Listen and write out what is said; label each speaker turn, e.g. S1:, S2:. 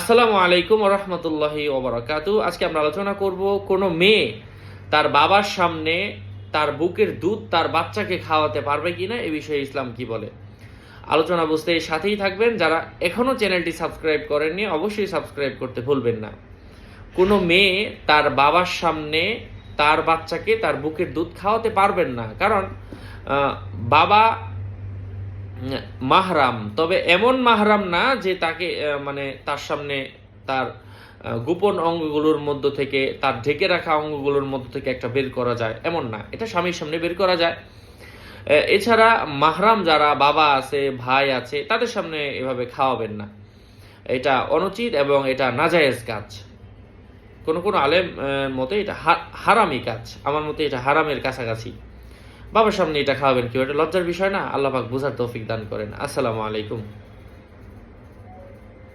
S1: আসসালামু আলাইকুম রহমতুল্লাহি ওবরাকাতু আজকে আমরা আলোচনা করব কোনো মেয়ে তার বাবার সামনে তার বুকের দুধ তার বাচ্চাকে খাওয়াতে পারবে কিনা, এ বিষয়ে ইসলাম কি বলে? আলোচনা বুঝতে সাথেই থাকবেন। যারা এখনও চ্যানেলটি সাবস্ক্রাইব করেননি, অবশ্যই সাবস্ক্রাইব করতে ভুলবেন না। কোনো মেয়ে তার বাবার সামনে তার বাচ্চাকে তার বুকের দুধ খাওয়াতে পারবেন না। কারণ বাবা মাহরাম। তবে এমন মাহরাম না যে তাকে মানে তার সামনে তার গোপন অঙ্গগুলোর মধ্য থেকে, তার ঢেকে রাখা অঙ্গগুলোর মধ্য থেকে একটা বের করা যায়। এমন না। এটা স্বামীর সামনে বের করা যায়। এছাড়া মাহরাম যারা বাবা আছে, ভাই আছে, তাদের সামনে এভাবে খাওয়াবেন না। এটা অনুচিত এবং এটা নাজায়েজ কাজ। কোন কোন আলেম মতে এটা হারামি কাজ। আমার মতে এটা হারামের কাছাকাছি। বাবার সামনে এটা খাওয়াবেন কেউ এটা লজ্জার বিষয় না? আল্লাহ পাক বুঝার তৌফিক দান করেন। আসসালামু আলাইকুম।